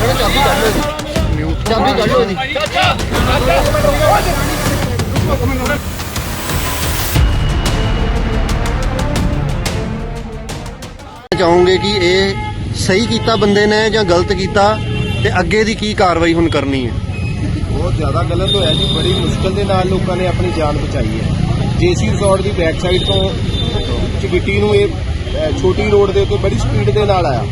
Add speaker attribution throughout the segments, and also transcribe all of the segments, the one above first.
Speaker 1: ਕੱਢ ਲਓ ਇਹਦੀ ਚਾਹੋਗੇ ਕਿ ਇਹ ਸਹੀ ਕੀਤਾ ਬੰਦੇ ਨੇ ਜਾਂ ਗਲਤ ਕੀਤਾ ਤੇ ਅੱਗੇ ਦੀ ਕੀ ਕਾਰਵਾਈ ਹੁਣ ਕਰਨੀ ਹੈ?
Speaker 2: ਬਹੁਤ ਜ਼ਿਆਦਾ ਗਲਤ ਹੋਇਆ ਜੀ। ਬੜੀ ਮੁਸ਼ਕਲ ਦੇ ਨਾਲ ਲੋਕਾਂ ਨੇ ਆਪਣੀ ਜਾਨ ਬਚਾਈ ਹੈ। ਜੇਸੀ ਰਿਜ਼ੋਰਟ ਦੀ ਬੈਕ ਸਾਈਡ ਤੋਂ ਚਿਗਿੱਟੀ ਨੂੰ ਇਹ ਛੋਟੀ ਰੋਡ ਦੇ ਉੱਤੇ ਬੜੀ ਸਪੀਡ ਦੇ ਨਾਲ ਆਇਆ।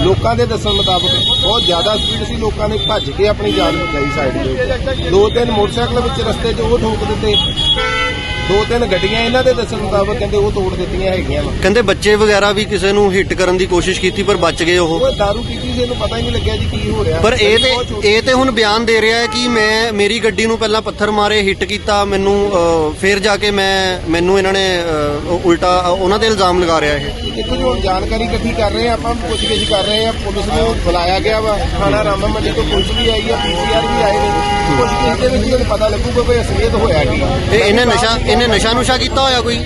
Speaker 2: ਲੋਕਾਂ ਦੇ ਦੱਸਣ ਮੁਤਾਬਕ ਬਹੁਤ ਜ਼ਿਆਦਾ ਸਪੀਡ ਸੀ। ਲੋਕਾਂ ਨੇ ਭੱਜ ਕੇ ਆਪਣੀ ਜਾਨ ਬਚਾਈ ਸਾਈਡ ਦੇ ਦੋ ਤਿੰਨ ਮੋਟਰਸਾਈਕਲ ਵਿੱਚ ਰਸਤੇ 'ਚ ਉਹ ਠੋਕ ਦਿੱਤੇ। ਦੋ ਤਿੰਨ ਗੱਡੀਆਂ ਇਹਨਾਂ ਦੇ ਦੱਸਣ ਮੁਤਾਬਕ ਕਹਿੰਦੇ ਉਹ ਤੋੜ ਦਿੱਤੀਆਂ ਹੈਗੀਆਂ ਵਾ।
Speaker 1: ਕਹਿੰਦੇ ਬੱਚੇ ਵਗੈਰਾ ਵੀ ਕਿਸੇ ਨੂੰ ਹਿੱਟ ਕਰਨ ਦੀ ਕੋਸ਼ਿਸ਼ ਕੀਤੀ ਪਰ ਬਚ ਗਏ ਉਹ।
Speaker 2: ਉਹ ਦਾਰੂ ਪੀਤੀ ਸੀ ਇਹਨੂੰ ਪਤਾ ਹੀ ਨਹੀਂ ਲੱਗਿਆ ਜੀ ਕੀ ਹੋ ਰਿਹਾ।
Speaker 1: ਪਰ ਇਹ
Speaker 2: ਬਹੁਤ
Speaker 1: ਤੇ
Speaker 2: ਛੋਟੀ-
Speaker 1: ਇਹ ਤੇ ਹੁਣ ਬਿਆਨ ਦੇ ਰਿਹਾ ਹੈ ਕਿ ਮੈਂ ਮੇਰੀ ਗੱਡੀ ਨੂੰ ਪਹਿਲਾਂ ਪੱਥਰ ਮਾਰੇ ਹਿੱਟ ਕੀਤਾ ਮੈਨੂੰ ਅਹ, ਫਿਰ ਜਾ ਕੇ ਮੈਂ ਮੈਨੂੰ ਇਹਨਾਂ ਨੇ ਅਹ, ਉਲਟਾ ਉਹਨਾਂ ਤੇ ਇਲਜ਼ਾਮ ਲਗਾ ਰਿਹਾ ਇਹ।
Speaker 2: ਦੇਖੋ ਜੀ ਹੁਣ ਜਾਣਕਾਰੀ ਇਕੱਠੀ ਕਰ ਰਹੇ ਆ ਆਪਾਂ ਪੁੱਛਗਿੱਛ ਕਰ ਰਹੇ ਆ ਪੁਲਿਸ ਨੂੰ ਬੁਲਾਇਆ ਗਿਆ ਵਾ ਥਾਣਾ ਰਾਮਾ ਮੰਡੀ ਤੋਂ ਪੁਲਿਸ ਵੀ ਆਈ ਆ ਪੀਸੀਆਰ ਵੀ ਆਏ ਨੇ। ਪੁੱਛਗਿੱਛ ਦੇ ਵਿੱਚ ਤੁਹਾਨੂੰ ਪਤਾ ਲੱਗੂਗਾ ਵੀ ਅਸਲੀਅਤ ਹੋਇਆ ਕੀ।
Speaker 1: ਤੇ ਇਹਨੇ ਨਸ਼ਾ ਇਹਨੇ ਨਸ਼ਾ ਨੁਸ਼ਾ ਕੀਤਾ ਹੋਇਆ ਕੋਈ?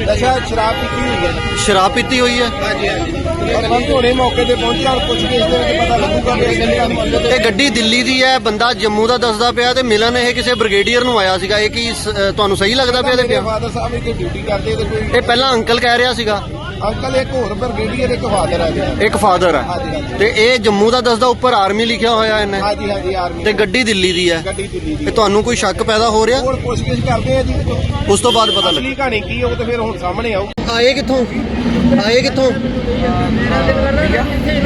Speaker 2: ਨਸ਼ਾ ਸ਼ਰਾਬ ਪੀਤੀ ਹੋਈ ਹੈ।
Speaker 1: ਸ਼ਰਾਬ ਪੀਤੀ ਹੋਈ ਹੈ?
Speaker 2: ਹਾਂਜੀ ਹਾਂਜੀ। ਮੌਕੇ ਤੇ ਪਹੁੰਚੇ ਔਰ ਪੁੱਛਗਿੱਛ ਦੇ ਵਿੱਚ ਪਤਾ ਲੱਗੂਗਾ ਕੰਮ
Speaker 1: ਇਹ ਗੱਡੀ ਦਿੱਲੀ ਦੀ ਹੈ ਬੰਦਾ ਜੰਮੂ ਦਾ ਦੱਸਦਾ ਪਿਆ ਤੇ ਮਿਲਣ ਇਹ ਕਿਸੇ ਬ੍ਰਿਗੇਡੀਅਰ ਨੂੰ ਆਇਆ ਸੀਗਾ। ਇਹ ਕੀ ਸ- ਤੁਹਾਨੂੰ ਸਹੀ ਲੱਗਦਾ ਪਿਆ
Speaker 2: ਮੇਰੇ
Speaker 1: ਪਿਆ?
Speaker 2: ਫਾਦਰ ਸਾਹਿਬ ਇੱਥੇ ਡਿਊਟੀ ਕਰਦੇ ਤੇ ਕੋਈ
Speaker 1: ਇਹ ਪਹਿਲਾਂ ਅੰਕਲ ਕਹਿ ਰਿਹਾ ਸੀਗਾ।
Speaker 2: ਅੰਕਲ ਇੱਕ ਹੋਰ ਬਰਗੇਡੀਅਰ ਇੱਕ ਫਾਦਰ ਆ ਜੀ
Speaker 1: ਇੱਕ ਫਾਦਰ ਹੈ
Speaker 2: ਹਾਂਜੀ ਹਾਂਜੀ
Speaker 1: ਤੇ ਇਹ ਜੰਮੂ ਦਾ ਦੱਸਦਾ ਉੱਪਰ ਆਰਮੀ ਲਿਖਿਆ ਹੋਇਆ ਇਹਨੇ
Speaker 2: ਹਾਂਜੀ ਹਾਂਜੀ ਆਰਮੀ
Speaker 1: ਤੇ ਗੱਡੀ ਦਿੱਲੀ ਦੀ ਹੈ
Speaker 2: ਗੱਡੀ ਦਿੱਲੀ ਦੀ
Speaker 1: ਤੇ ਤੁਹਾਨੂੰ ਕੋਈ ਸ਼ੱਕ ਪੈਦਾ ਹੋ ਰਿਹਾ
Speaker 2: ਹੋਰ ਪੁੱਛਗਿੱਛ ਕਰਦੇ ਆ ਜੀ
Speaker 1: ਉਸ ਤੋਂ ਬਾਅਦ ਪਤਾ ਲੱਗ
Speaker 2: ਅਸਲੀ ਕਹਾਣੀ ਕੀ ਆ ਉਹ ਤੇ ਫਿਰ ਹੁਣ ਸਾਹਮਣੇ ਆਊ
Speaker 1: ਆਏ ਕਿੱਥੋਂ ਆਏ ਕਿੱਥੋਂ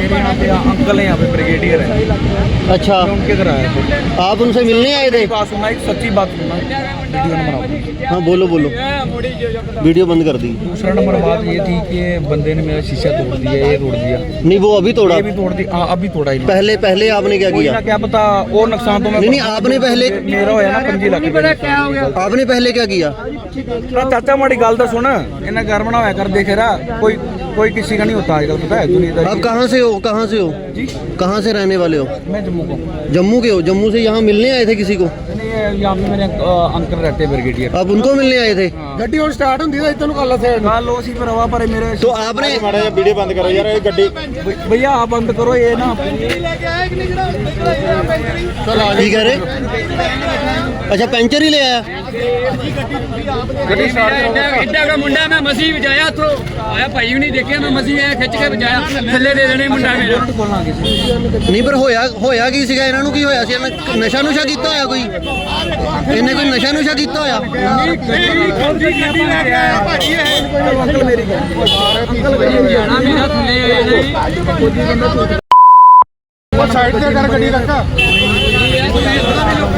Speaker 3: मेरे यहाँ पे अंकल है यहाँ पे ब्रिगेडियर है
Speaker 1: अच्छा
Speaker 3: मैं उनके घर आया था
Speaker 1: आप उनसे मिलने आए थे
Speaker 3: बात सुनना एक सच्ची बात सुनना वीडियो नंबर आप
Speaker 1: हाँ बोलो बोलो वीडियो बंद कर दी
Speaker 3: दूसरा नंबर बात ये थी कि बंदे ने मेरा शीशा तोड़ दिया ये तोड़ दिया
Speaker 1: नहीं वो अभी तोड़ा
Speaker 3: ये भी तोड़ दिया हाँ अभी तोड़ा ही नहीं।
Speaker 1: पहले पहले आपने क्या
Speaker 3: कोई
Speaker 1: किया
Speaker 3: ना क्या पता और नुकसान तो मैं
Speaker 1: नहीं, नहीं, आपने पहले-
Speaker 3: मेरा होया ना पंजी लाख रुपए नुकसान।
Speaker 1: आपने पहले क्या किया
Speaker 3: ना चाचा माड़ी गल तो सुन इन्हें घर बनाया कर देखे रहा कोई कोई किसी का नहीं होता आजकल पता है
Speaker 1: दुनिया
Speaker 3: आप
Speaker 1: कहाँ से हो कहाँ से हो
Speaker 3: जी
Speaker 1: कहाँ से रहने वाले हो
Speaker 3: मैं जम्मू का हूँ।
Speaker 1: जम्मू के हो जम्मू से यहाँ मिलने आए थे किसी को
Speaker 3: नहीं, ये यहाँ पे मेरे अ, अंकल रहते हैं ब्रिगेडियर
Speaker 1: आप उनको मिलने आए थे
Speaker 2: ਗੱਡੀ ਹੁਣ ਸਟਾਰਟ ਹੁੰਦੀ ਤਾਂ ਇੱਧਰ ਨੂੰ ਕਰ
Speaker 3: ਲਾ ਸਾਈਡ ਨੂੰ। लो सी पर पर मेरे
Speaker 1: तो आपने ਮਾੜਾ ਜਿਹਾ
Speaker 2: ਵੀਡੀਓ ਬੰਦ ਕਰੋ ਯਾਰ ਇਹ ਗੱਡੀ भ-
Speaker 3: भैया आप बंद करो ये ना
Speaker 1: ਕੀ ਕਹ ਰਹੇ ਅੱਛਾ ਪੈਂਚਰ ਹੀ ਲੈ ਆਇਆ ਗੱਡੀ ਸਟਾਰਟ
Speaker 4: ਇੱਡਾ ਦਾ ਮੁੰਡਾ ਮੈਂ ਮਸੀਹ ਵਜਾਇਆ ਤੋਂ ਆਇਆ ਭਾਈ ਵੀ ਨਹੀਂ ਗਿਆ ਮੈਂ ਮਸੀ ਐ ਖਿੱਚ ਕੇ ਬਚਾਇਆ। ਥੱਲੇ ਦੇ ਦੇਣੇ ਮੁੰਡਾ ਮੇਰਾ।
Speaker 1: ਨਹੀਂ ਪਰ ਹੋਇਆ ਹੋਇਆ ਕੀ ਸੀਗਾ? ਇਹਨਾਂ ਨੂੰ ਕੀ ਹੋਇਆ ਸੀ? ਇਹਨਾਂ ਨੇ ਨਸ਼ਾ ਨੁਸ਼ਾ ਕੀਤਾ ਹੋਇਆ ਕੋਈ? ਇਹਨੇ ਕੋਈ ਨਸ਼ਾ ਨੁਸ਼ਾ ਕੀਤਾ ਹੋਇਆ?
Speaker 4: ਜਾਣਾ ਮੇਰਾ ਥੱਲੇ
Speaker 2: ਸਾਈਡ ਤੇ ਕਰ ਗੱਡੀ ਰੱਖਾ।